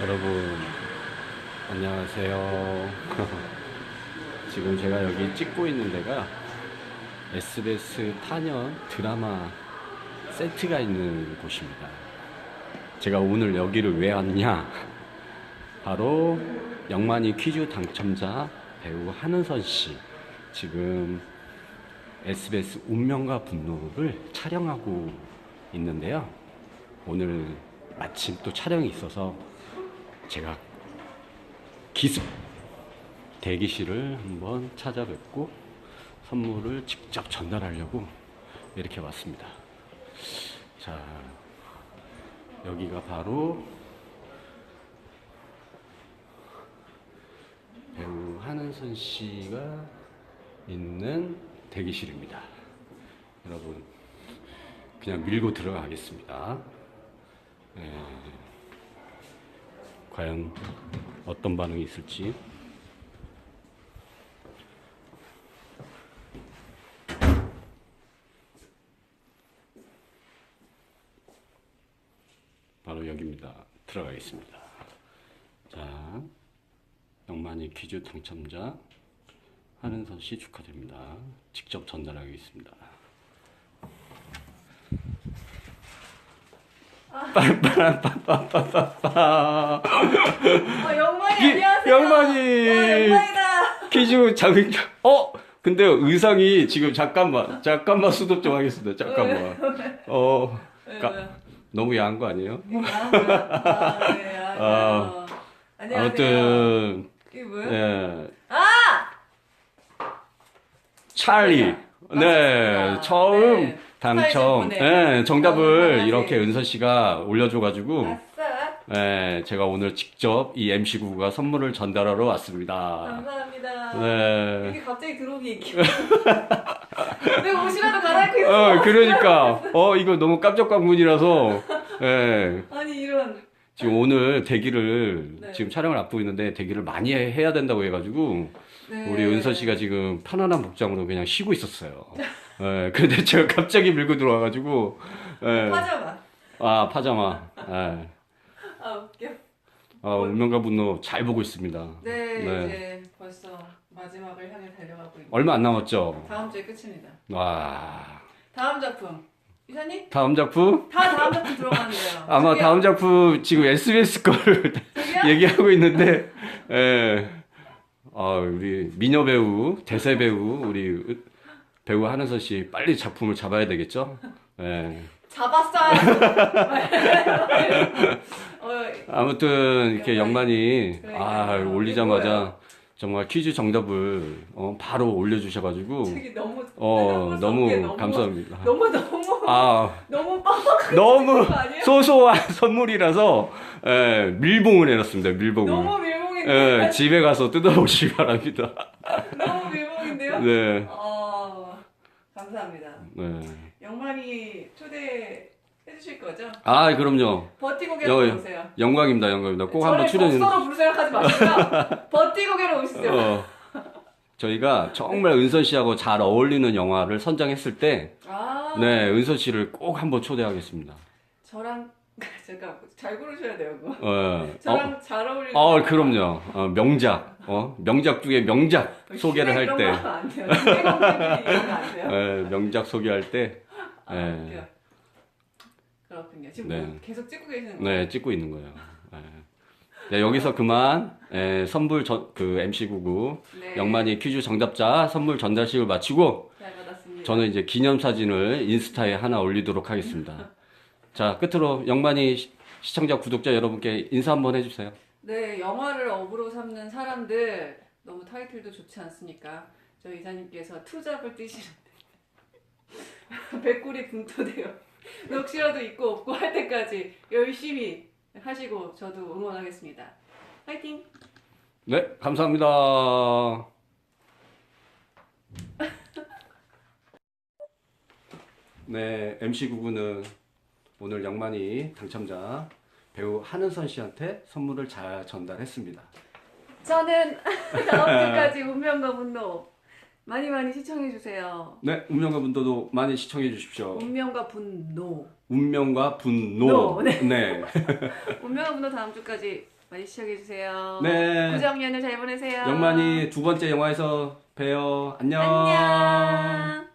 여러분 안녕하세요. 지금 제가 여기 찍고 있는 데가 SBS 탄현 드라마 세트가 있는 곳입니다. 제가 오늘 여기를 왜 왔냐? 바로 영만이 퀴즈 당첨자 배우 한은선 씨 지금 SBS 운명과 분노를 촬영하고 있는데요. 오늘 마침 또 촬영이 있어서 제가 기습 대기실을 한번 찾아뵙고 선물을 직접 전달하려고 이렇게 왔습니다. 자, 여기가 바로 배우 한은선 씨가 있는 대기실입니다. 여러분, 그냥 밀고 들어가겠습니다. 예, 과연 어떤 반응이 있을지. 바로 여기입니다. 들어가겠습니다. 자, 영만이 퀴즈 당첨자 한은선 씨 축하드립니다. 직접 전달하겠습니다. 빠빠빠빠빠빠 어, 영만이 기- 안녕하세요. 영만이. 어, 영만이다. 퀴즈 자극 어 근데 의상이 지금 잠깐만 잠깐만 수습 좀 하겠습니다 잠깐만 어 네, 가- 네. 너무 야한 거 아니에요? 아, 아, 네, 아, 아, 안녕하세요. 아무튼 이게 뭐예요? 예 아! 찰리 네 맞습니다. 처음 네. 당첨 예 어, 정답을 하나씩. 이렇게 은서 씨가 올려줘가지고 아싸. 예 제가 오늘 직접 이 MC 구가 선물을 전달하러 왔습니다 감사합니다. 네 이게 갑자기 들어오기 있게. 내 옷이라도 갈아입고 있어. 어, 그러니까. 어, 이거 너무 깜짝 광문이라서. 예. 아니 이런. 지금 오늘 대기를, 네. 지금 촬영을 앞두고 있는데 대기를 많이 해- 해야 된다고 해가지고, 네. 우리 은서 씨가 지금 편안한 복장으로 그냥 쉬고 있었어요. 예. 근데 제가 갑자기 밀고 들어와가지고, 예. 파자마. 아, 파자마. 예. 아 웃겨. 아, 운명과 분노 잘 보고 있습니다. 네, 네. 이제 벌써 마지막을 향해 달려가고 있는. 얼마 안 남았죠? 다음 주에 끝입니다. 와. 다음 작품. 이사님? 다음 작품? 다 다음 작품 들어가는데요. 아마 저기요. 다음 작품 지금 SBS 거를? 얘기하고 있는데, 예. 아, 우리 미녀 배우, 대세 배우, 우리 배우 한은서 씨 빨리 작품을 잡아야 되겠죠? 예. 잡았어요. 어, 아무튼 이렇게 영만이 아. 올리자마자 정말 퀴즈 정답을 어, 바로 올려주셔가지고 너무 어, 너무 감사합니다. 너무 너무 아, 너무 너무? 소소한 선물이라서 예, 밀봉을 해놨습니다. 밀봉을. 너무 밀봉인데 예, 집에 가서 뜯어보시기 바랍니다. 너무 밀봉인데요? 네. 어, 감사합니다. 네. 영만이 초대 해주실 거죠? 아, 그럼요. 버티고 여- 계로 오세요. 영광입니다, 영광입니다. 꼭 한번 저를 출연. 복서로 부를 생각하지 마시고요. 버티고 계로 오시죠. 어, 저희가 정말 은선 씨하고 잘 어울리는 영화를 선정했을 때, 아, 네, 은선 씨를 꼭 한번 초대하겠습니다. 저랑 잠깐 잘 고르셔야 돼요. 그거. 어, 저랑 잘 어울리는. 어, 어, 그럼요. 어, 명작, 어, 명작 중에 명작 소개를 할 때, 안 돼요. 예, 명작 소개할 때, 아, 예. 그렇군요. 지금 네. 뭐 계속 찍고 계시는 거예요? 네, 찍고 있는 거예요. 예. 네, 여기서 그만 예, 선물 전, 그 MC99 네. 영만이 퀴즈 정답자 선물 전달식을 마치고. 저는 이제 기념 사진을 인스타에 하나 올리도록 하겠습니다. 자, 끝으로 영만이 시- 시청자 구독자 여러분께 인사 한번 해주세요. 네, 영화를 업으로 삼는 사람들 너무 타이틀도 좋지 않습니까? 저 이사님께서 투잡을 뛰시는데 백골이 붕토돼요. 넋이라도 있고 없고 할 때까지 열심히 하시고 저도 응원하겠습니다. 파이팅! 네, 감사합니다. 네, MC99는 오늘 영만이 당첨자 배우 한은선 씨한테 선물을 잘 전달했습니다. 저는 주까지 운명과 분노 많이 많이 시청해 주세요. 네, 운명과 분도도 많이 시청해 주십시오. 운명과 분노. 운명과 분노. 노, 네. 네. 운명과 분노 다음 주까지 많이 시청해 주세요. 네. 구정연휴 잘 보내세요. 영만이 두 번째 영화에서 봬요. 안녕. 안녕.